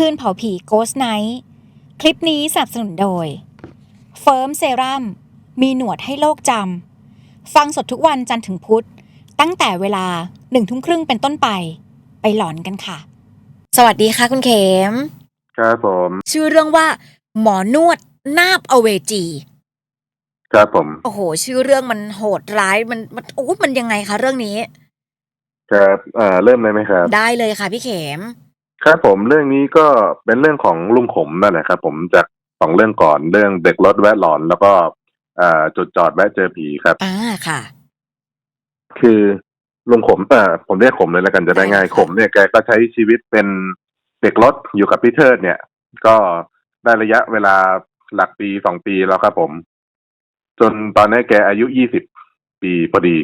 คืนเผาผี Ghost Night คลิปนี้สนับสนุนโดย เฟิร์มเซรั่มมีหนวดให้โลกจำ ฟังสดทุกวันจันทร์ถึงพุธ ตั้งแต่เวลาหนึ่งทุ่มครึ่งเป็นต้นไป ไปหลอนกันค่ะ สวัสดีค่ะคุณเขม ครับผม ชื่อเรื่องว่า หมอนวดนาบอเวจี ครับผม โอ้โห ชื่อเรื่องมันโหดร้ายมันมันโอ้มันยังไงคะเรื่องนี้ ครับเอ่อเริ่มเลยไหมครับ ได้เลยค่ะพี่เขม ครับผมเรื่องนี้ก็เป็นเรื่องของลุงขมนั่นแหละครับ ผมจากสองเรื่องก่อนเรื่องเด็กรถแวะหลอน แล้วก็เอ่อจุดจอดแวะเจอผีครับ อ่าค่ะ คือลุงขมเอ่อผมเรียกขมเลยแล้วกันจะได้ง่ายได้ค่ะขมเนี่ยแกก็ใช้ชีวิตเป็นเด็กรถอยู่กับพี่เทิดเนี่ย ก็ได้ระยะเวลาหลักปีสองปีแล้วครับผม จนตอนนี้แกอายุยี่สิบปีพอดี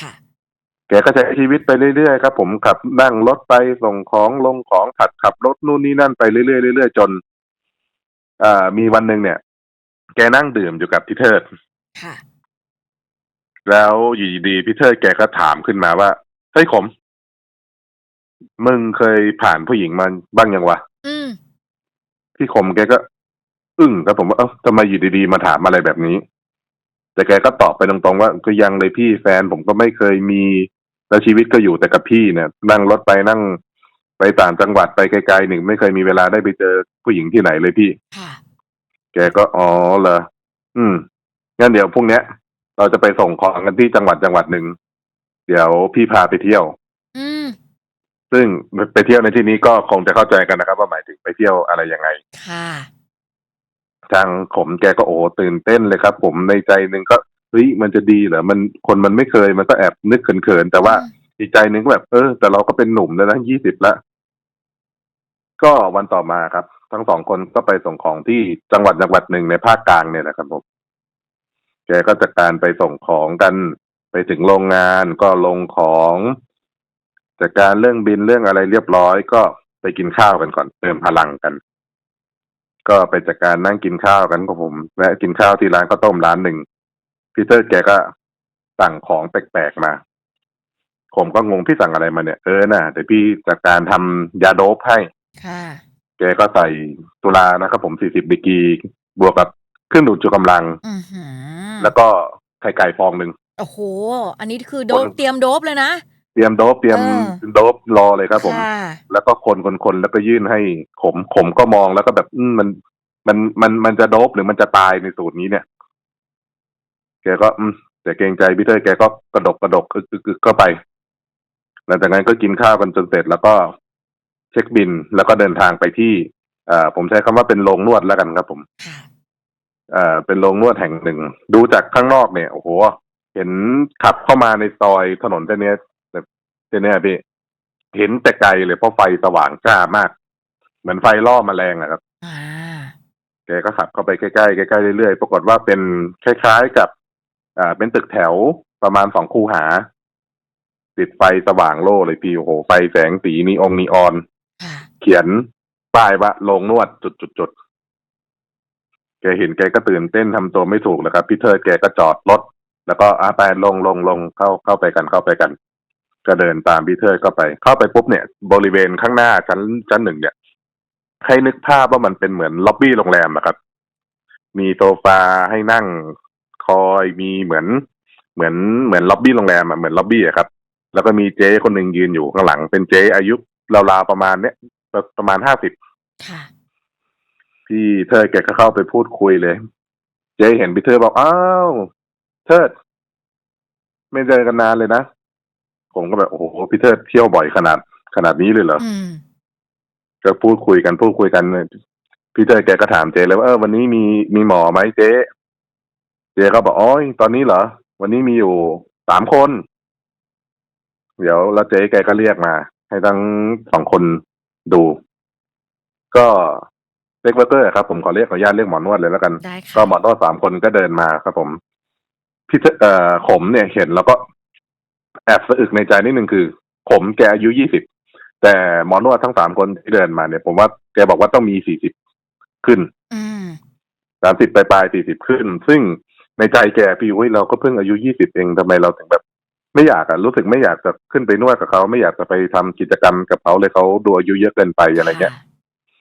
ค่ะ แกก็ใช้ชีวิตไปเรื่อยๆครับผมขับนั่งรถไปส่งของลงของถัดขับรถนู่นนี่นั่นไปเรื่อยๆเรื่อยๆจนอ่ามีวันหนึ่งเนี่ย แกนั่งดื่มอยู่กับพี่เทิดค่ะ แล้วอยู่ดีๆพี่เทิดแกก็ถามขึ้นมาว่าเฮ้ยขม มึงเคยผ่านผู้หญิงมาบ้างยังวะอืมพี่ขมแกก็ อึ้งครับผมว่าเอ้าทำไมอยู่ดีๆมาถามอะไรแบบนี้แต่แกก็ตอบไปตรงๆว่าก็ยังเลยพี่แฟนผมก็ไม่เคยมี แล้วชีวิตก็อยู่แต่กับพี่เนี่ยนั่งรถไปนั่งไปต่างจังหวัดไปไกลๆหนึ่งไม่เคยมีเวลาได้ไปเจอผู้หญิงที่ไหนเลยพี่ ค่ะ แกก็อ๋อเหรออืมงั้นเดี๋ยวพรุ่งเนี้ย เราจะไปส่งของกันที่จังหวัดจังหวัดหนึ่งเดี๋ยวพี่พาไปเที่ยว อืม ซึ่งไปเที่ยวในที่นี้ก็คงจะเข้าใจกันนะครับ ว่าหมายถึงไปเที่ยวอะไรยังไง ค่ะ ทางผมแกก็โอ้โหตื่นเต้นเลยครับ ผมในใจหนึ่งก็ เฮ้ยมันจะดีเหรอมันคนมันไม่เคยมันก็แอบนึกเขินๆแต่ว่าอืมอีกใจหนึ่งก็แบบเออ แต่เราก็เป็นหนุ่มแล้วนะยี่สิบแล้วก็วันต่อมาครับ ทั้งสองคนก็ไปส่งของที่จังหวัดจังหวัดหนึ่งในภาคกลางเนี่ยนะครับผมแกก็จัดการไปส่งของกันไปถึงโรงงานก็ลงของจัดการเรื่องบินเรื่องอะไรเรียบร้อย ก็ไปกินข้าวกันก่อนเติมพลังกัน ก็ไปจัดการนั่งกินข้าวกันกับผมแวะกินข้าวที่ร้านข้าวต้มร้านหนึ่ง พีเตอร์แกก็สั่งของแปลกๆมา ผมก็งงพี่สั่งอะไรมาเนี่ย เออน่ะแต่พี่จัดการทำยาโดปให้ ค่ะ แกก็ใส่ตุลานะครับผมสี่สิบดีกรีบวกกับเครื่องดูดจุกำลัง อือหือแล้วก็ไข่ไก่ฟองหนึ่ง โอ้โห อันนี้คือโดบคน เตรียมโดบเลยนะ เตรียมโดปเตรียมเออ โดปรอเลยครับผม ค่ะ แล้วก็คนคนคนแล้วก็ยื่นให้ขมขมก็มองแล้วก็แบบอืมมัน มันมันมันจะโดบหรือมันจะตายในสูตรนี้เนี่ยแกก็อืมแต่เกรงใจพี่เตอร์แกก็กระดกกระดกกึกกึกกึกก็ไปหลังจากนั้นก็กินข้าวกันจนเสร็จแล้วก็เช็คบินแล้วก็เดินทางไปที่เอ่อผมใช้คำว่าเป็นโรงนวดแล้วกันครับ ผมค่ะเอ่อเป็นโรงนวดแห่งหนึ่ง ดูจากข้างนอกเนี่ยโอ้โหเห็นขับเข้ามาในซอยถนนเส้นเนี้ยแบบเส้นเนี้ยพี่เห็นแต่ไกลเลยเพราะไฟสว่างจ้ามาก เหมือนไฟล่อแมลงอะครับอ่าแกก็ขับเข้าไปใกล้ๆใกล้ๆเรื่อยๆปรากฏว่าเป็นคล้ายๆกับ อ่าเป็นตึกแถวประมาณสองคูหา ติดไฟสว่างโล่เลยพี่โอ้โหไฟแสงสีนีองนีออน ค่ะ เขียนป้ายว่าโรงนวดจุดจุดจุดๆแกเห็นแกก็ตื่นเต้นทำตัวไม่ถูกแล้วครับพี่เทิดแกก็จอดรถแล้วก็อาไปลงลงลงเข้าเข้าไปกันเข้าไปกัน ก็เดินตามพี่เทิดเข้าไป เข้าไปปุ๊บเนี่ย บริเวณข้างหน้าชั้นชั้นหนึ่งเนี่ย ให้นึกภาพว่ามันเป็นเหมือนล็อบบี้โรงแรมนะครับ มีโซฟาให้นั่ง คอยมีเหมือน เหมือนเหมือนล็อบบี้โรงแรมอะเหมือนล็อบบี้อะครับ แล้วก็มีเจ๊คนหนึ่งยืนอยู่ข้างหลัง เป็นเจ๊อายุราวๆประมาณเนี้ยประประมาณห้าสิบค่ะพี่เทิดแกก็เข้าไปพูดคุยเลย เจ๊เห็นพี่เทิดบอกอ้าวเทิดไม่เจอกันนานเลยนะ ผมก็แบบโอ้โหพี่เทิดเที่ยวบ่อยขนาด ขนาดนี้เลยเหรออืมก็พูดคุยกันพูดคุยกันพี่เทิดแกก็ถามเจ๊เลยว่าเออวันนี้มีมีหมอไหมเจ๊ เจ๊ก็บอกอ๋อตอนนี้เหรอ วันนี้มีอยู่สามคน เดี๋ยวแล้วเจ๊แกก็เรียกมา ให้ทั้งสองคนดู ก็เล็กเวอร์เกอร์ครับผมขอเรียกขออนุญาตเรียกหมอนวดเลยแล้วกัน ได้ค่ะ ก็หมอนวดสามคนก็เดินมาครับผมพี่เทิดเอ่อขมเนี่ยเห็นแล้วก็แอบสะอึกในใจนิดนึงคือ ขมแกอายุยี่สิบแต่หมอนวดทั้งสามคนที่เดินมาเนี่ย ผมว่าแกบอกว่าต้องมีสี่สิบขึ้น อืม สามสิบปลายสี่สิบขึ้น ซึ่ง ในใจแกพี่เว้ยเราก็เพิ่งอายุยี่สิบเองทำไมเราถึงแบบ ไม่อยากอะรู้สึกไม่อยากจะขึ้นไปนวดกับเขาไม่อยากจะไปทำกิจกรรมกับเขาเลยเขาดูอายุเยอะเกินไปอะไรเงี้ยค่ะ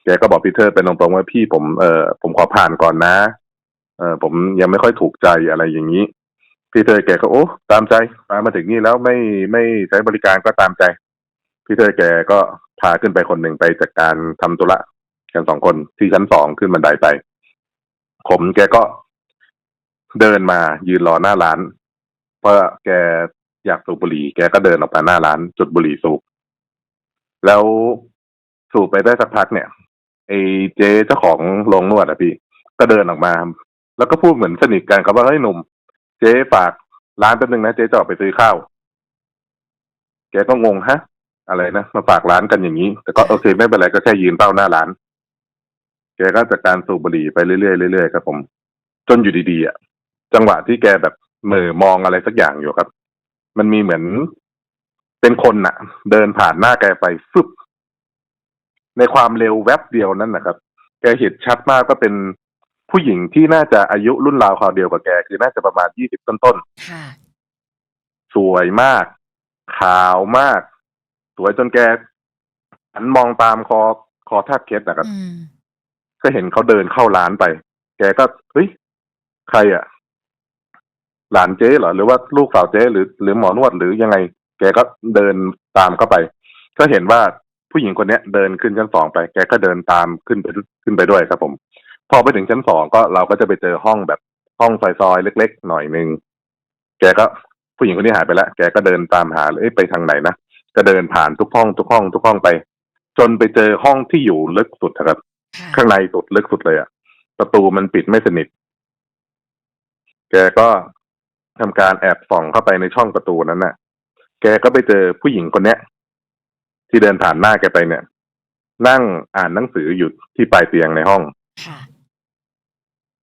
แกก็บอกพีเตอร์เป็นตรงๆว่าพี่ผมเออผมขอผ่านก่อนนะ เออผมยังไม่ค่อยถูกใจอะไรอย่างนี้พีเตอร์แกก็โอ้ตามใจมามาถึงนี่แล้วไม่ไม่ใช้บริการก็ตามใจพีเตอร์แกก็พาขึ้นไปคนหนึ่งไปจัดการทำธุระกันสองคนที่ชั้นสองขึ้นบันไดไป ผมแกก็ เดินมายืนรอหน้าร้านเพราะแกอยากสูบบุหรี่ แกก็เดินออกมาหน้าร้าน จุดบุหรี่สูบแล้วสูบไปได้สักพักเนี่ยไอ้เจ๊เจ้าของโรงนวดอะพี่ ก็เดินออกมา แล้วก็พูดเหมือนสนิทกันครับว่าเฮ้ยหนุ่ม เจ๊ฝากร้านแป๊บนึงนะเจ๊จะออกไปซื้อข้าวแกก็งงฮะ อะไรนะมาฝากร้านกันอย่างนี้ แต่ก็โอเคไม่เป็นไรก็แค่ยืนเป้าหน้าร้าน แกก็จัดการสูบบุหรี่ไปเรื่อยๆเรื่อยๆครับผม จนอยู่ดีๆอะ จังหวะที่แกแบบเหม่อมองอะไรสักอย่างอยู่ครับ มันมีเหมือนเป็นคนน่ะ เดินผ่านหน้าแกไปฟึบในความเร็วแวบเดียวนั้นนะครับ แกเห็นชัดมากก็เป็นผู้หญิงที่น่าจะอายุรุ่นราวคราวเดียวกับแก คือน่าจะประมาณยี่สิบต้นๆค่ะสวยมาก ขาวมาก สวยจนแกหันมองตามคอคอแทบเคล็ดนะครับ อืม ก็เห็นเขาเดินเข้าร้านไป แกก็เฮ้ย ใครอะ หลานเจ๊เหรอหรือว่าลูกสาวเจ๊หรือหรือหมอนวดหรือยังไง แกก็เดินตามเข้าไป ก็เห็นว่าผู้หญิงคนเนี้ยเดินขึ้นชั้นสองไป แกก็เดินตามขึ้นไปขึ้นไปด้วยครับผม พอไปถึงชั้นสองก็เราก็จะไปเจอห้องแบบห้องซอยๆเล็ก ๆ หน่อยนึงแกก็ผู้หญิงคนนี้หายไปแล้วแกก็เดินตามหาเลยเอ้ยไปทางไหนนะก็เดินผ่านทุกห้องทุกห้องทุกห้องไป จนไปเจอห้องที่อยู่ลึกสุดครับค่ะข้างในสุดลึกสุดเลยอะประตูมันปิดไม่สนิท แกก็ ทำการแอบส่องเข้าไปในช่องประตูนั้นน่ะ แกก็ไปเจอผู้หญิงคนเนี้ย ที่เดินผ่านหน้าแกไปเนี่ย นั่งอ่านหนังสืออยู่ที่ปลายเตียงในห้องค่ะ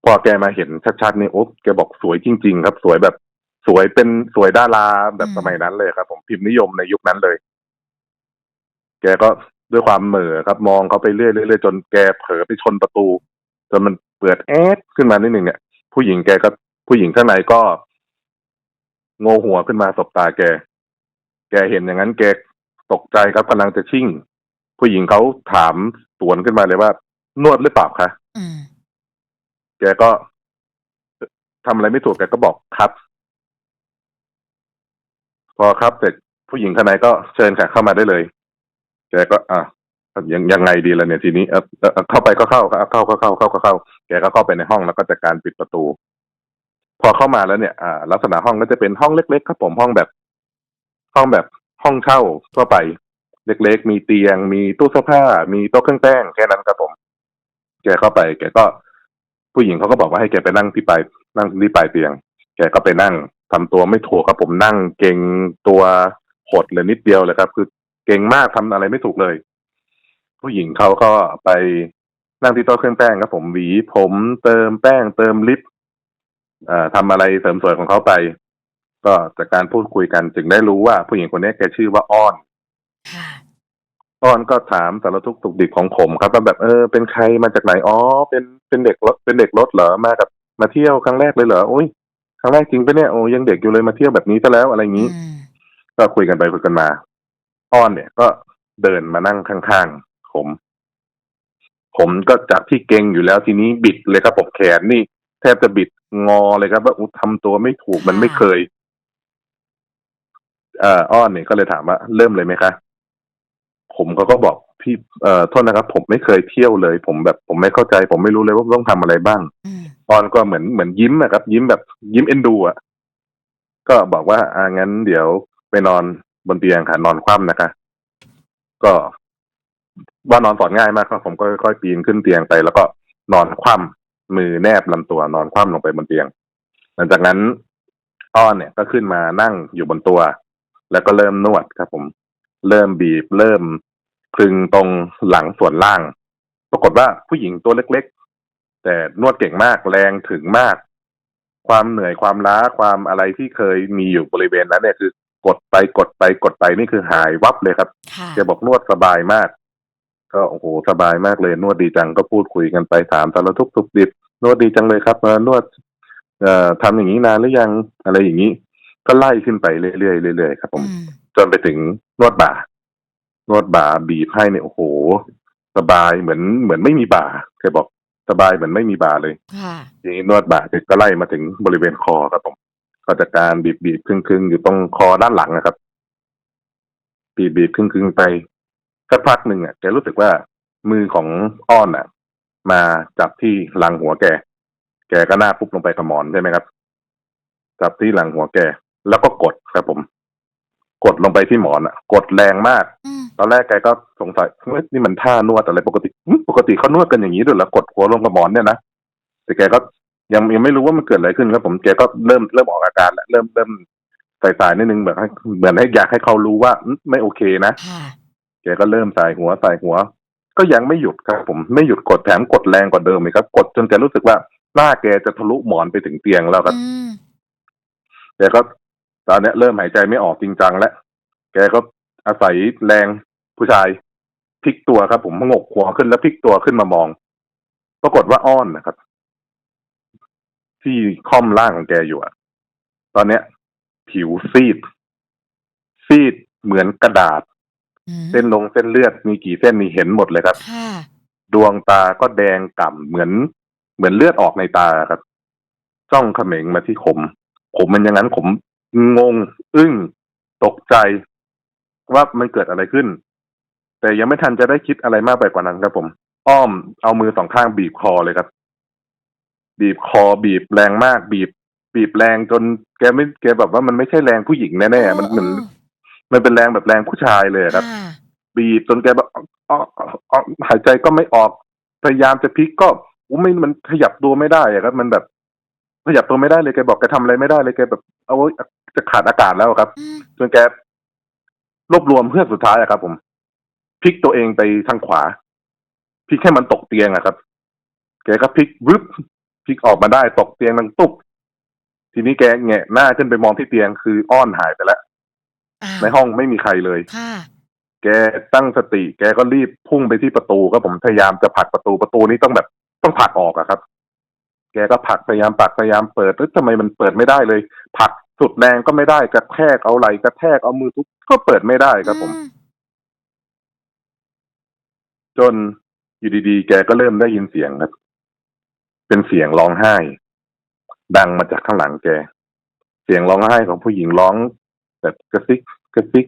พอแกมาเห็นชัดๆนี่โอ๊บแกบอกสวยจริง ๆ ครับ สวยแบบสวยเป็นสวยดาราแบบอืมสมัยนั้นเลยครับ ผมพิมพ์นิยมในยุคนั้นเลย แกก็ด้วยความเหม่อครับ มองเขาไปเรื่อยๆเรื่อยๆจนแกเผลอไปชนประตูจนมันเปิดแอดขึ้นมานิดหนึ่งเนี่ย ผู้หญิงแกก็ผู้หญิงข้างในก็ โงหัวขึ้นมาสบตาแก แกเห็นอย่างนั้นแกตกใจครับกำลังจะชิ่ง ผู้หญิงเขาถามสวนขึ้นมาเลยว่า นวดหรือเปล่าคะแกก็ทำอะไรไม่ถูกแกก็บอกครับ พอครับเสร็จผู้หญิงข้างในก็เชิญแขกเข้ามาได้เลยแกก็อะยังยังไงดีล่ะเนี่ยทีนี้เออเข้าไปก็เข้าเข้าเข้าเข้าเข้าเข้าเข้าแกก็เข้าไปในห้องแล้วก็จัดการปิดประตู พอเข้ามาแล้วเนี่ยอ่าลักษณะห้องก็จะเป็นห้องเล็กๆครับผมห้องแบบ ห้องแบบห้องเช่าทั่วไป เล็กๆ มีเตียง มีตู้เสื้อผ้า มีโต๊ะเครื่องแป้งแค่นั้นครับผม แกเข้าไป แกก็ ผู้หญิงเขาก็บอกว่าให้แกไปนั่งที่ปลายนั่งที่ปลายเตียง แกก็ไปนั่งทำตัวไม่ถูกครับผมนั่งเก่งตัวหดเลยนิดเดียวเลยครับ คือเก่งมากทำอะไรไม่ถูกเลย ผู้หญิงเขาก็ไปนั่งที่โต๊ะเครื่องแป้งครับผมหวีผมเติมแป้งเติมลิป ทำอะไรเสริมสวยของเขาไป ก็จากการพูดคุยกันจึงได้รู้ว่าผู้หญิงคนนี้แกชื่อว่าอ้อนค่ะอ้อนก็ถามสารทุกข์สุขดิบของผมครับว่าแบบเออเป็นใครมาจากไหนอ๋อเป็นเป็นเด็กรถเป็นเด็กรถเหรอมากับมาเที่ยวครั้งแรกเลยเหรอโอ้ยครั้งแรกจริงปะเนี่ยโอ้ยังเด็กอยู่เลยมาเที่ยวแบบนี้ซะแล้วอะไรอย่างนี้อืมก็คุยกันไปคุยกันมา อ้อนเนี่ยก็เดินมานั่งข้างๆผม ผมก็จากที่เก่งอยู่แล้วทีนี้บิดเลยครับผมแขนนี่แทบจะบิดงอเลยครับ ว่าอุยทำตัวไม่ถูกมันไม่เคยเอ่ออ้อนเนี่ยก็เลยถามว่า เริ่มเลยไหมคะผมเขาก็บอกพี่เอ่อโทษนะครับ ผมไม่เคยเที่ยวเลย ผมแบบผมไม่เข้าใจ ผมไม่รู้เลยว่าต้องทำอะไรบ้างอืมออนก็เหมือนเหมือนยิ้มอะครับ ยิ้มแบบยิ้มเอ็นดูอะก็บอกว่าอ่างั้นเดี๋ยวไปนอนบนเตียงค่ะนอนคว่ำนะคะ ก็ว่านอนสอนง่ายมากครับผมก็ค่อยๆปีนขึ้นเตียงไป แล้วก็นอนคว่ำ มือแนบลำตัวนอนคว่ำลงไปบนเตียง หลังจากนั้นอ้อนเนี่ยก็ขึ้นมานั่งอยู่บนตัว แล้วก็เริ่มนวดครับ ผม เริ่มบีบ เริ่มคลึงตรงหลังส่วนล่าง ปรากฏว่าผู้หญิงตัวเล็ก ๆ แต่นวดเก่งมากแรงถึงมาก ความเหนื่อยความล้าความอะไรที่เคยมีอยู่บริเวณนั้นเนี่ยคือกดไปกดไปกดไปนี่คือหายวับเลยครับค่ะแกบอกนวดสบายมาก ก็โอ้โหสบายมากเลยนวดดีจังก็พูดคุยกันไปถามสารทุกข์สุขดิบนวดดีจังเลยครับเออนวดเอ่อทำอย่างนี้นานหรือยังอะไรอย่างนี้ ก็ไล่ขึ้นไปเรื่อยๆเรื่อยๆครับ ผมอืมจนไปถึงนวดบ่านวดบ่าบีบให้เนี่ยโอ้โห สบายเหมือนเหมือนไม่มีบ่าแกบอกสบายเหมือนไม่มีบ่าเลยค่ะทีนี้นวดบ่าเสร็จก็ไล่มาถึงบริเวณคอครับผมก็จัดการบีบบีบครึ่งครึ่งๆอยู่ตรงคอด้านหลังนะครับ บีบบีบครึ่งครึ่งๆไป สักพักหนึ่งอะแกรู้สึกว่ามือของอ้อนอะ มาจับที่หลังหัวแก แกก็หน้าปุ๊บลงไปกับหมอนใช่ไหมครับ จับที่หลังหัวแก แล้วก็กดครับผม กดลงไปที่หมอนอะ กดแรงมากอืมตอนแรกแกก็สงสัยเฮ้ยนี่มันท่านวดอะไรปกติหึปกติเขานวดกันอย่างนี้ด้วยแล้วกดหัวลงกับหมอนเนี่ยนะแต่แกก็ยังยังไม่รู้ว่ามันเกิดอะไรขึ้นครับ ผมแกก็เริ่มเริ่มออกอาการแล้วเริ่มเริ่มสายๆนิดนึงแบบให้เหมือนให้อยากให้เขารู้ว่าอืมไม่โอเคนะค่ะ แกก็เริ่มสายหัวสายหัว ก็ยังไม่หยุดครับ ผมไม่หยุดกดแถมกดแรงกว่าเดิมอีกครับกดจนแกรู้สึกว่าหน้าแกจะทะลุหมอนไปถึงเตียงแล้วครับอืมแกก็ตอนเนี้ยเริ่มหายใจไม่ออกจริงจังแล้วแกก็อาศัยแรงผู้ชายพลิกตัวครับ ผมงกหัวขึ้นแล้วพลิกตัวขึ้นมามอง ปรากฏว่าอ้อนนะครับ ที่ค่อมล่างของแกอยู่อะตอนเนี้ย ผิวซีด ซีดเหมือนกระดาษอืม เส้นลงเส้นเลือดมีกี่เส้นมีเห็นหมดเลยครับ ค่ะ ดวงตาก็แดงก่ำเหมือน เหมือนเลือดออกในตาครับ จ้องเขม็งมาที่ผม ผมมันอย่างนั้นผมงง อึ้ง ตกใจ ว่ามันเกิดอะไรขึ้น แต่ยังไม่ทันจะได้คิดอะไรมากไปกว่านั้นครับผม อ้อมเอามือสองข้างบีบคอเลยครับ บีบคอบีบแรงมากบีบ บีบแรงจนแกไม่แกแบบว่ามันไม่ใช่แรงผู้หญิงแน่ๆมันเหมือน มันเป็นแรงแบบแรงผู้ชายเลยอะครับค่ะบีบจนแกแบบอ๋ออ๋ออ๋อหายใจก็ไม่ออก พยายามจะพลิกก็อู้ไม่มันขยับตัวไม่ได้อะครับ มันแบบ ขยับตัวไม่ได้เลยแกบอกแกทำอะไรไม่ได้เลยแกแบบ เอาไว้จะขาดอากาศแล้วอะครับอืมจนแกรวบรวมเพื่อสุดท้ายอะครับ ผมพลิกตัวเองไปทางขวาพลิกให้มันตกเตียงอะครับแกก็พลิกวึบพลิกออกมาได้ตกเตียงนังตุ๊บทีนี้แกแงะหน้าขึ้นไปมองที่เตียงคืออ้อนหายไปแล้วอ้าว ในห้องไม่มีใครเลยค่ะแกตั้งสติ แกก็รีบพุ่งไปที่ประตูครับผมพยายามจะผลักประตูประตูนี้ต้องแบบต้องผลักออกอะครับ แกก็ผลักพยายามผลักพยายามเปิดเอ้ยทำไมมันเปิดไม่ได้เลยผลักสุดแรงก็ไม่ได้กระแทกเอาไหลกระแทกเอามือทุบก็เปิดไม่ได้ครับ ผมอืจนอยู่ดีๆ แกก็เริ่มได้ยินเสียงครับ เป็นเสียงร้องไห้ ดังมาจากข้างหลังแก เสียงร้องไห้ของผู้หญิงร้อง แบบกระซิก กระซิก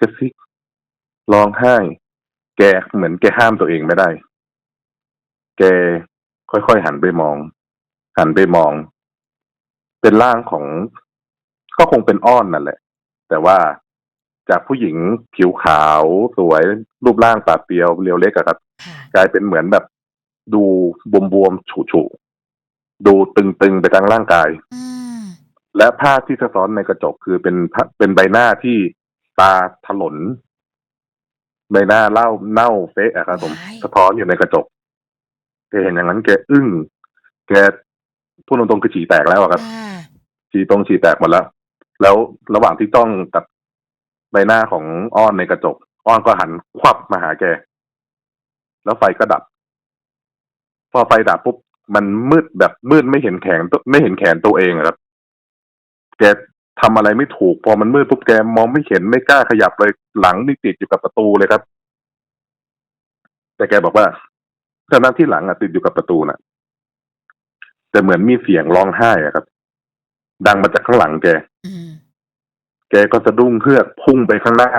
กระซิก ร้องไห้ แกเหมือนแกห้ามตัวเองไม่ได้ แกค่อยๆหันไปมอง หันไปมอง เป็นร่างของก็คงเป็นอ้อนนั่นแหละ แต่ว่าจากผู้หญิงผิวขาวสวยรูปร่างปาดเปรียวเรียวเล็กอะครับค่ะกลายเป็นเหมือนแบบ ดูบวมๆฉูๆดูตึงๆไปทั้งร่างกาย อืม และภาพที่สะท้อนในกระจกคือเป็นภาพเป็นใบหน้าที่ตาถลน ใบหน้าเล่าเน่าเฟะอะครับผมว้ายสะท้อนอยู่ในกระจกแกเห็นอย่างนั้นแกอึ้งแกพูดตรงๆคือฉี่แตกแล้วอะครับอ่าฉี่ตรงฉี่แตกหมดแล้วแล้วระหว่างที่ต้องกับใบหน้าของอ้อนในกระจก อ้อนก็หันควับมาหาแก แล้วไฟก็ดับ พอไฟดับปุ๊บมันมืดแบบมืดไม่เห็นแขนตัวไม่เห็นแขนตัวเองอะครับ แกทำอะไรไม่ถูก พอมันมืดปุ๊บแกมองไม่เห็นไม่กล้าขยับเลยหลังนี่ติดอยู่กับประตูเลยครับ แต่แกบอกว่าทั้งที่หลังอะติดอยู่กับประตูน่ะ แต่เหมือนมีเสียงร้องไห้อะครับ ดังมาจากข้างหลังแกอืมแกก็สะดุ้งเฮือกพุ่งไปข้างหน้า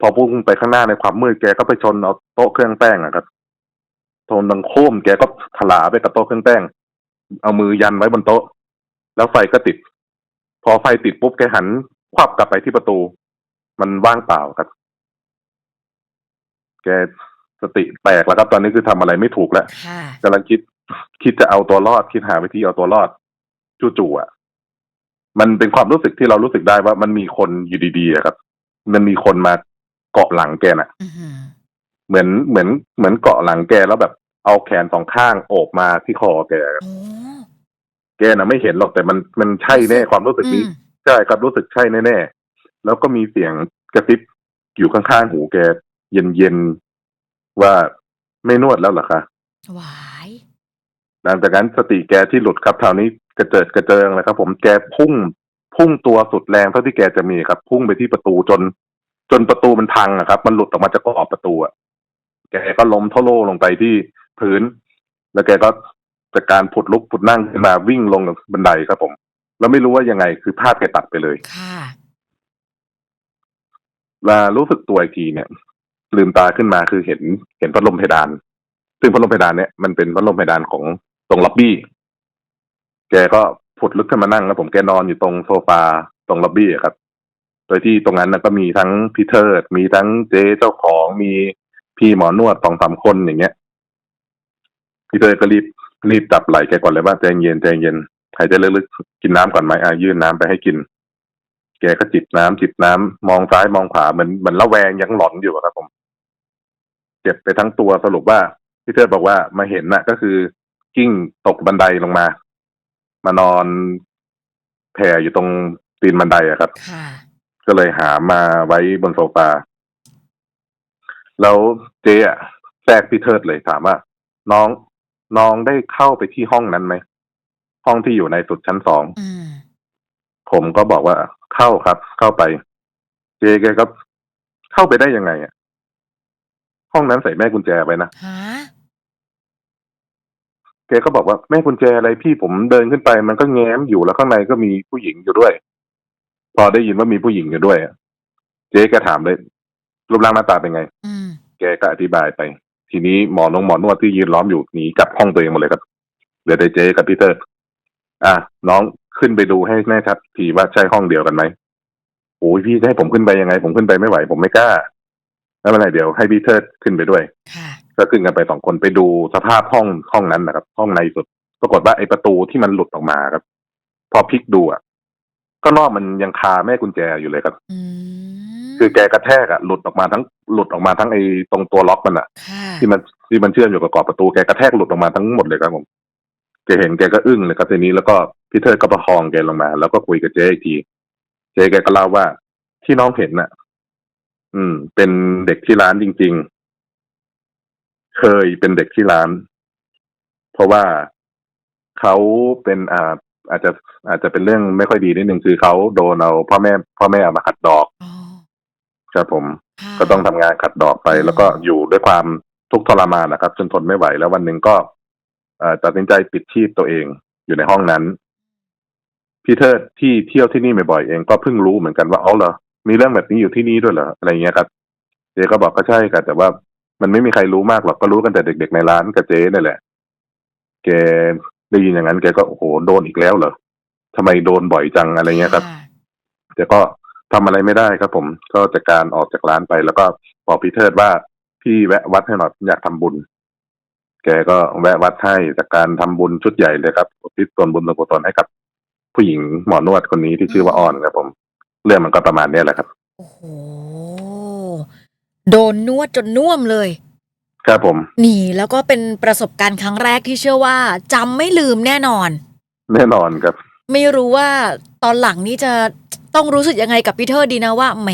พอพุ่งไปข้างหน้าในความมืดแกก็ไปชนเอาโต๊ะเครื่องแป้งอะครับชนดังโค้มแกก็ถลาไปกับโต๊ะเครื่องแป้ง เอามือยันไว้บนโต๊ะ แล้วไฟก็ติด พอไฟติดปุ๊บแกหันควับกลับไปที่ประตู มันว่างเปล่าครับ แกสติแตกแล้วครับ ตอนนี้คือทำอะไรไม่ถูกแล้วค่ะกำลังคิด คิดจะเอาตัวรอด คิดหาวิธีเอาตัวรอดจู่ๆอะ มันเป็นความรู้สึกที่เรารู้สึกได้ว่ามันมีคนอยู่ดีๆอะครับ มันมีคนมาเกาะหลังแกน่ะอืมเหมือนเหมือนเหมือนเกาะหลังแกแล้วแบบเอาแขนสองข้างโอบมาที่คอแกครับโอ้ แกน่ะไม่เห็นหรอกแต่มันมันใช่แน่ความรู้สึกนี้อืมใช่ครับรู้สึกใช่แน่ๆแล้วก็มีเสียงกระซิบอยู่ข้างๆหูแกเย็นๆว่าไม่นวดแล้วเหรอคะหวายหลังจากนั้นสติแกที่หลุดครับคราวนี้กระเจิดกระเจิงเลยครับ ผมแกพุ่งพุ่งตัวสุดแรงเท่าที่แกจะมีครับ พุ่งไปที่ประตูจน จนประตูมันพังอะครับ มันหลุดออกมาจากกรอบประตูอะแกก็ล้มทะโลลงไปที่พื้น แล้วแกก็ จากการผุดลุกผุดนั่งขึ้นมาวิ่งลงบันไดครับผม แล้วไม่รู้ว่ายังไงคือภาพแกตัดไปเลยค่ะเวลารู้สึกตัวอีกทีเนี่ย ลืมตาขึ้นมาคือเห็นเห็นพัดลมเพดาน ซึ่งพัดลมเพดานเนี่ยมันเป็นพัดลมเพดานของตรงล็อบบี้ แกก็ผุดลุกขึ้นมานั่งแล้วผมแกนอนอยู่ตรงโซฟาตรงล็อบบี้อะครับ โดยที่ตรงนั้นนะก็มีทั้งพี่เทิร์ดมีทั้งเจ๊เจ้าของมีพี่หมอนวดสองสามคนอย่างเงี้ยพี่เทิร์ดก็รีบ รีบจับไหล่แกก่อนเลยว่าใจเย็นใจเย็นหายใจลึกๆกินน้ำก่อนไหมอะยื่นน้ำไปให้กิน แกก็จิบน้ำจิบน้ำมองซ้ายมองขวาเหมือนเหมือนระแวงยังหลอนอยู่อะครับผม เจ็บไปทั้งตัวสรุปว่าพี่เทิดบอกว่ามาเห็นน่ะ ก็คือกิ้งตกบันไดลงมา มานอนแผ่อยู่ตรงตีนบันไดอะครับค่ะก็เลยหามาไว้บนโซฟาแล้วเจ๊อะแทรกพี่เทิดเลยถามว่า น้อง น้องได้เข้าไปที่ห้องนั้นไหม ห้องที่อยู่ในสุดชั้นสองอืมผมก็บอกว่าเข้าครับ เข้าไป เจ๊แกก็เข้าไปได้ยังไงอะห้องนั้นใส่แม่กุญแจไว้นะฮะแกก็บอกว่าแม่กุญแจอะไรพี่ผมเดินขึ้นไป มันก็แง้มอยู่แล้วข้างในก็มีผู้หญิงอยู่ด้วย พอได้ยินว่ามีผู้หญิงอยู่ด้วยอะเจ๊แกถามเลยรูปร่างหน้าตาเป็นไงอืมแกก็อธิบายไป ทีนี้หมอนงหมอนวดที่ยืนล้อมอยู่หนีกลับห้องตัวเองหมดเลยครับเหลือแต่เจ๊กับพี่เตอร์อะน้องขึ้นไปดูให้แน่ชัดทีว่าใช่ห้องเดียวกันไหมโอ้ยพี่จะให้ผมขึ้นไปยังไง ผมขึ้นไปไม่ไหว ผมไม่กล้าแล้วเป็นไรเดี๋ยวให้พี่เทิดขึ้นไปด้วยค่ะก็ขึ้นกันไปสองคนไปดูสภาพห้องห้องนั้นนะครับ ห้องในสุด ปรากฏว่าไอ้ประตูที่มันหลุดออกมาครับ พอพลิกดูอะก็นอกมันยังคาแม่กุญแจอยู่เลยครับอืม คือแกกระแทกอะหลุดออกมาทั้งหลุดออกมาทั้งไอ้ตรงตัวล็อกมันอะค่ะที่มันที่มันเชื่อมอยู่กับกรอบประตูแกกระแทกหลุดออกมาทั้งหมดเลยครับผมแกเห็นแกก็อึ้งเลยครับทีนี้แล้วก็พี่เทิดก็ประคองแกลงมา แล้วก็คุยกับเจ๊อีกที เจ๊แกก็เล่าว่าที่น้องเห็นน่ะ อืม เป็นเด็กที่ร้านจริง ๆ เคยเป็นเด็กที่ร้าน เพราะว่าเขาเป็นอ่าอาจจะอาจจะเป็นเรื่องไม่ค่อยดีนิดนึงคือเขาโดนเอาพ่อแม่ พ่อแม่เอามาขัดดอก อ๋อ ครับผมค่ะก็ต้องทำงานขัดดอกไปอืมแล้วก็อยู่ด้วยความทุกข์ทรมานนะครับ จนทนไม่ไหวแล้ววันหนึ่งก็เอ่อตัดสินใจปิดชีพตัวเองอยู่ในห้องนั้น พี่เทิดที่เที่ยวที่นี่บ่อยๆเองก็เพิ่งรู้เหมือนกันว่าอ๋อเหรอมีเรื่องแบบนี้อยู่ที่นี่ด้วยเหรออะไรเงี้ยครับเจ๊ก็บอกก็ใช่ค่ะแต่ว่ามันไม่มีใครรู้มากหรอกก็รู้กันแต่เด็กๆในร้านกับเจ๊นี่แหละแกได้ยินอย่างนั้นแกก็โอ้โหโดนอีกแล้วเหรอทำไมโดนบ่อยจังอะไรเงี้ยครับค่ะแต่ก็ ทำอะไรไม่ได้ครับผมก็จากการออกจากร้านไป แล้วก็บอกพี่เทิดว่าพี่แวะวัดให้หน่อยอยากทำบุญ แกก็แวะวัดให้จากการทำบุญชุดใหญ่เลยครับอุทิศส่วนบุญส่วนกุศลให้กับ ผู้หญิงหมอนวดคนนี้ที่ชื่อว่าอ้อนครับผม เรื่องมันก็ประมาณเนี้ยแหละครับโอ้โหโดนนวดจนน่วมเลยครับผมนี่แล้วก็เป็นประสบการณ์ครั้งแรกที่เชื่อว่าจำไม่ลืมแน่นอน แน่นอนครับ ไม่รู้ว่าตอนหลังนี่จะ ต้องรู้สึกยังไงกับพี่เทิดดีนะว่าแหม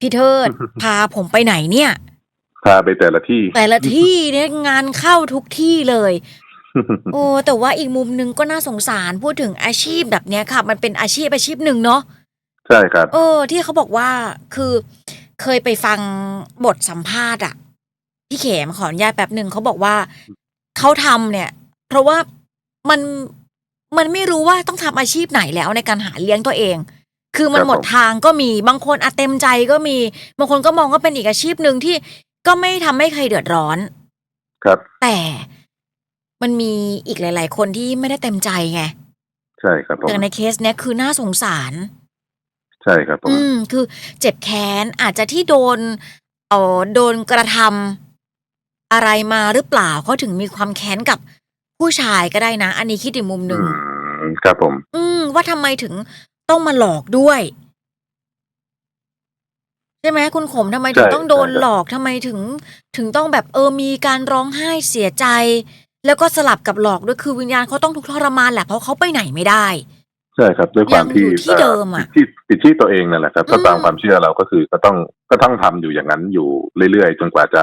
พี่เทิดพาผมไปไหนเนี่ยพาไปแต่ละที่ แต่ละที่เนี่ยงานเข้าทุกที่เลย โอ้แต่ว่าอีกมุมหนึงก็น่าสงสารพูดถึงอาชีพแบบเนี้ยค่ะ มันเป็นอาชีพอาชีพหนึ่งเนาะใช่ครับ เออ ที่เขาบอกว่าคือเคยไปฟังบทสัมภาษณ์อะพี่เขมขออนุญาตแป๊บหนึ่งเขาบอกว่าเขาทำเนี่ย เพราะว่ามันมันไม่รู้ว่าต้องทำอาชีพไหนแล้วในการหาเลี้ยงตัวเอง คือมันครับหมดผมทางก็มีบางคนอาเต็มใจก็มีบางคนก็มองว่าเป็นอีกอาชีพหนึ่งที่ก็ไม่ทำให้ใครเดือดร้อน ครับ แต่มันมีอีกหลาย ๆ คนที่ไม่ได้เต็มใจไงใช่ครับผมอย่างในเคสเนี้ยคือน่าสงสาร ใช่ครับผมอืม คือเจ็บแค้นอาจจะที่โดนเออโดนกระทำอะไรมาหรือเปล่าเขาถึงมีความแค้นกับผู้ชายก็ได้นะ อันนี้คิดอีกมุมหนึ่งอืมครับผม อืมว่าทำไมถึง ต้องมาหลอกด้วย ใช่ไหมคุณขมทำไมถึงใช่ต้องโดนใช่ครับหลอกทำไมถึง ถึงต้องแบบเออมีการร้องไห้เสียใจ แล้วก็สลับกับหลอกด้วยคือวิญญาณเขาต้องทุกข์ทรมานแหละเพราะเขาไปไหนไม่ได้ใช่ครับด้วยความที่ยังอยู่ที่เดิมอะที่ติดที่ตัวเองนั่นแหละครับถ้าอืมตามความเชื่อเราก็คือก็ต้องก็ต้องทำอยู่อย่างนั้นอยู่เรื่อยๆ จนกว่าจะ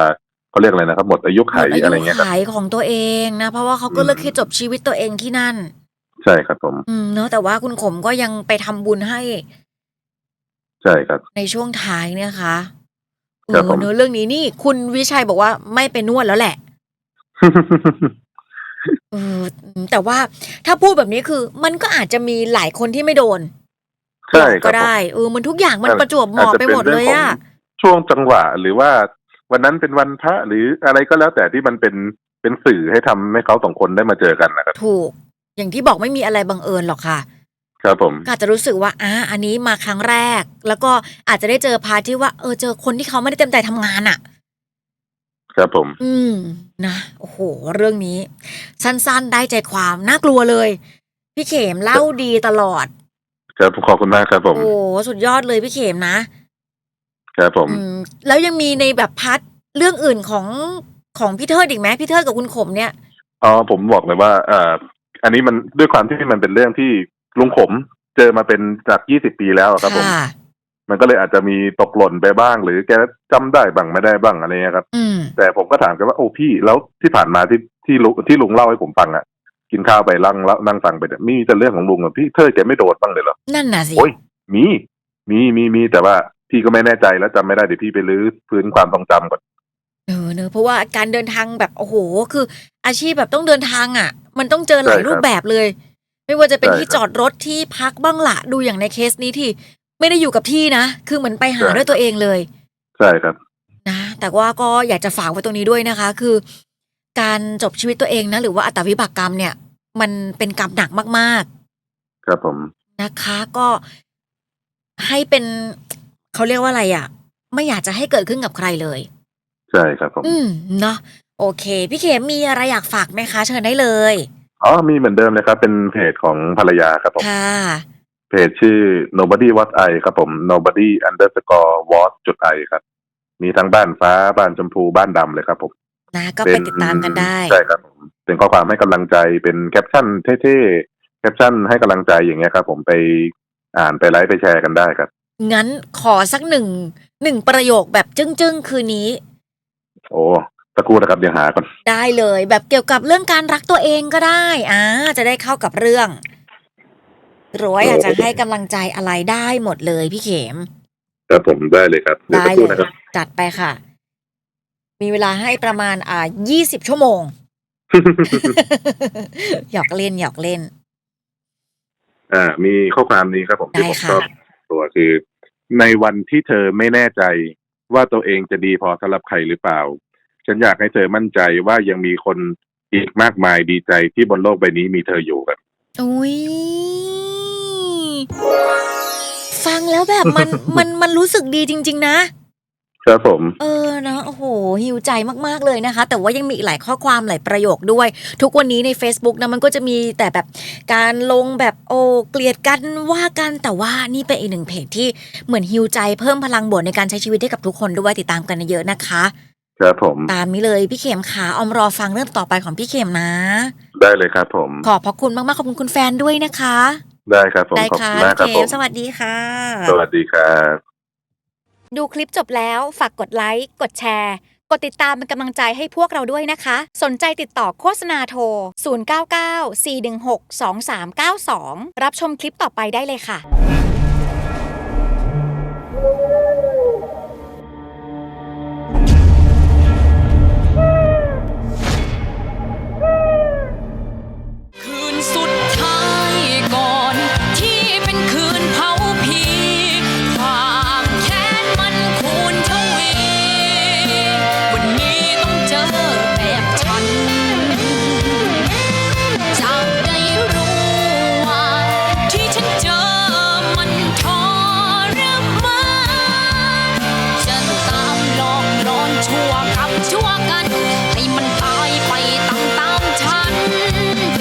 เขาเรียกอะไรนะครับหมดอายุไขหมดอาอะไรยุเงี้ยครับขายของตัวเองนะ เพราะว่าเขาก็อืมเลือกที่จบชีวิตตัวเองที่นั่น ใช่ครับผม อืมเนอะแต่ว่าคุณขมก็ยังไปทำบุญให้ใช่ครับ ในช่วงท้ายเนี่ยค่ะเอครับอผม เนอะเรื่องนี้นี่ คุณวิชัยบอกว่าไม่ไปนวดแล้วแหละ เออแต่ว่าถ้าพูดแบบนี้คือ มันก็อาจจะมีหลายคนที่ไม่โดน ใช่คก็รับผม ได้เออมันทุกอย่างมันอาจประจวบเหมาะไปหมดเลยอะช่วงจังหวะหรือว่าวันนั้นเป็นวันพระหรืออะไรก็แล้วแต่ที่มันเป็นเป็นสื่อให้ทำให้เขาสองคนได้มาเจอกันนะครับ ถูก อย่างที่บอกไม่มีอะไรบังเอิญหรอกค่ะ ครับผมก็อาจจะรู้สึกว่าอ่าอันนี้มาครั้งแรก แล้วก็อาจจะได้เจอพาร์ทที่ว่า เออเจอคนที่เขาไม่ได้เต็มใจทำงานอะ่ะ ครับผม อืมนะโอ้โห เรื่องนี้ สั้นๆได้ใจความน่ากลัวเลย พี่เขมเล่าดีตลอด ครับขอบคุณมากครับผมโอ้สุดยอดเลยพี่เขมนะครับผมอืมแล้วยังมีในแบบพาร์ทเรื่องอื่นของของพี่เทิดอีกไหมพี่เทิดกับคุณขมเนี่ยอ๋อผมบอกเลยว่าเอ่อ อันนี้มันด้วยความที่มันเป็นเรื่องที่ลุงขมเจอมาเป็นจากยี่สิบปีแล้วอะครับผมค่ะมันก็เลยอาจจะมีตกหล่นไปบ้าง หรือแกจำได้บ้างไม่ได้บ้างอะไรเงี้ยครับ อืม แต่ผมก็ถามกันว่าโอ้พี่แล้วที่ผ่านมาที่ที่ลุงที่ลุงเล่าให้ผมฟังอะกินข้าวไปนั่งแล้วนั่งฟังไปเนี่ยมีแต่เรื่องของลุงอะพี่เธอแกไม่โดดบ้างเลยเหรอ นั่นน่ะสิ โอ้ย มี มี มี มี แต่ว่าพี่ก็ไม่แน่ใจแล้วจำไม่ได้เดี๋ยวพี่ไปรื้อฟื้นความทรงจำก่อน เออเนอะเพราะว่าการเดินทางแบบโอ้โห คืออาชีพแบบต้องเดินทางอะ มันต้องเจอหลายใช่ครับรูปแบบเลย ไม่ว่าจะเป็นใช่ที่ครับจอดรถที่พักบ้างละดูอย่างในเคสนี้ที่ไม่ได้อยู่กับที่นะ คือเหมือนไปหาใช่ด้วยตัวเองเลย ใช่ครับ นะ แต่ว่าก็อยากจะฝากไว้ตรงนี้ด้วยนะคะ คือ การจบชีวิตตัวเองนะ หรือว่าอัตวิบากกรรมเนี่ย มันเป็นกรรมหนักมากครับผมๆนะคะก็ให้เป็นเขาเรียกว่าอะไรอะ ไม่อยากจะให้เกิดขึ้นกับใครเลย ใช่ครับผมอืมเนาะ โอเค พี่เขมมีอะไรอยากฝากไหมคะ เชิญได้เลย อ๋อ มีเหมือนเดิมเลยครับ เป็นเพจของภรรยาครับผม ค่ะ เพจชื่อ nobody was I ครับผม nobody underscore was จุด I ครับ มีทั้งบ้านฟ้า บ้านชมพู บ้านดำเลยครับผม นะก็ไปติดตามกันได้ ใช่ครับผมเป็นข้อความให้กำลังใจ เป็นแคปชั่นเท่ๆ แคปชั่นให้กำลังใจอย่างเงี้ยครับผม ไปอ่านไปไลค์ไปแชร์กันได้ครับ งั้นขอสักหนึ่งหนึ่งประโยคแบบจึ้งๆ คืนนี้ โอ้ ตะกครู่นะครับเดี๋ยวหาก่อนได้เลย แบบเกี่ยวกับเรื่องการรักตัวเองก็ได้อ่าจะได้เข้ากับเรื่องหรือว่าอยากจะให้กำลังใจอะไรได้หมดเลยพี่เขมครับผมได้เลยครับเดี๋ยวได้ตะกครู่เลยนะครับจัดไปค่ะ มีเวลาให้ประมาณอ่ายี่สิบชั่วโมง หยอกเล่นหยอกเล่น อ่า มีข้อความนี้ครับผมที่ได้ผมค่ะชอบตัวคือ ในวันที่เธอไม่แน่ใจว่าตัวเองจะดีพอสำหรับใครหรือเปล่า ฉันอยากให้เธอมั่นใจว่ายังมีคนอีกมากมายดีใจที่บนโลกใบนี้มีเธออยู่ครับอุ้ยฟังแล้วแบบมันมันมันรู้สึกดีจริง ๆ นะครับผม เออเนอะโอ้โหหิวใจมากๆเลยนะคะ แต่ว่ายังมีอีกหลายข้อความหลายประโยคด้วย ทุกวันนี้ใน Facebook นะมันก็จะมีแต่แบบการลงแบบโอ้เกลียดกันว่ากันแต่ว่านี่เป็นอีกหนึ่งเพจที่เหมือนฮิวใจเพิ่มพลังบวกในการใช้ชีวิตให้กับทุกคนด้วยติดตามกันเยอะๆนะคะ ครับผม ตามนี้เลยพี่เข็มขาออมรอฟังเรื่องต่อไปของพี่เข็มนะ ได้เลยครับผม ขอบพระคุณมากๆขอบคุณคุณแฟนด้วยนะคะ ได้ครับผมได้ขอบค่ะคุณมากครับเข็ผมมสวัสดีค่ะ สวัสดีครับ ดูคลิปจบแล้วฝากกดไลค์ กดแชร์ กดติดตามเป็นกำลังใจให้พวกเราด้วยนะคะ สนใจติดต่อโฆษณาโทร 0994162392 รับชมคลิปต่อไปได้เลยค่ะ